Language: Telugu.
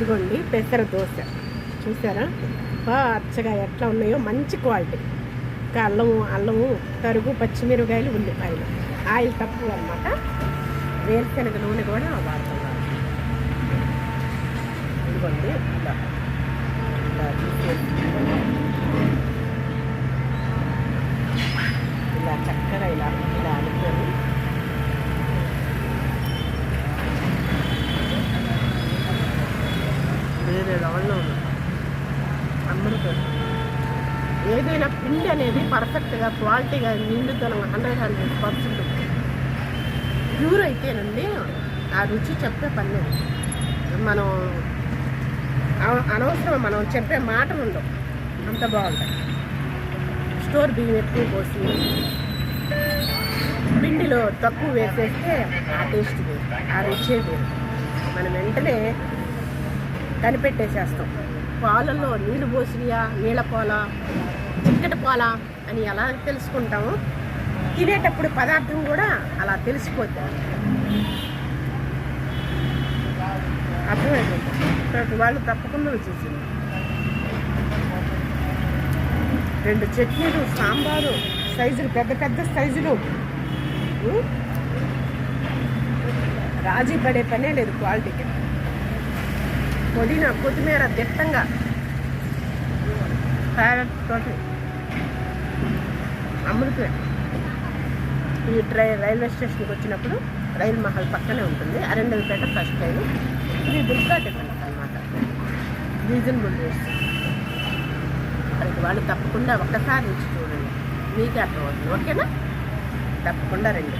ఇదిగోండి పెసర దోశ. చూసారా? పచ్చగా ఎట్లా ఉన్నాయో మంచి క్వాలిటీ. ఇంకా అల్లము అల్లము తరుగు పచ్చిమిరపకాయలు ఉల్లిపాయలు. ఆయిల్ తక్కువ అనమాట వేరుశనగ నూనె కూడా వాడుతున్నారు ఇదిగోండి ఇలా. ఇలా చక్కగా ఇలా ఇలా అనుకొని వేరే లెవెల్లో ఉంది అమృతం ఏదైనా పిండి అనేది పర్ఫెక్ట్గా క్వాలిటీగా నిండుదనం హండ్రెడ్ హండ్రెడ్ పర్సెంట్ ప్యూర్ అయితేనండి ఆ రుచి చెప్పే పని లేదు. మనం అనవసరం మనం చెప్పే మాటలు ఉండవు. అంత బాగుంటాయి. స్టోర్ బియ్యం ఎక్కువ పోసి పిండిలో తక్కువ వేసేస్తే ఆ టేస్ట్ వేరు ఆ రుచే వేరు. మనం వెంటనే కనిపెట్టేసేస్తాం. పాలల్లో నీళ్ళు పోసినయా? నీళ్ళ పాల? చిక్కటి పాల అని ఎలా తెలుసుకుంటాము. తినేటప్పుడు పదార్థం కూడా అలా తెలిసిపోతుంది. అర్థమైపోతుంది వాళ్ళు తప్పకుండా వచ్చేసింది. రెండు చట్నీలు సాంబారు సైజులు పెద్ద పెద్ద సైజులు. రాజీ పడే పనే లేదు క్వాలిటీకి. పుదీనా కొత్తిమీర దిట్టంగా క్యారెట్ తోటి అమృతమే ఈ ట్రై రైల్వే స్టేషన్కి వచ్చినప్పుడు రైల్ మహల్ పక్కనే ఉంటుంది. అరెండల్పేట ఫస్ట్ ట్రైన్ ఇది దుర్గా టిఫిన్ అనమాట రీజనబుల్ రేట్స్ ప్రతి వాళ్ళు తప్పకుండా ఒక్కసారి రుచి చూడండి. మీకే అర్థమవుతుంది. ఓకేనా? తప్పకుండా రండి.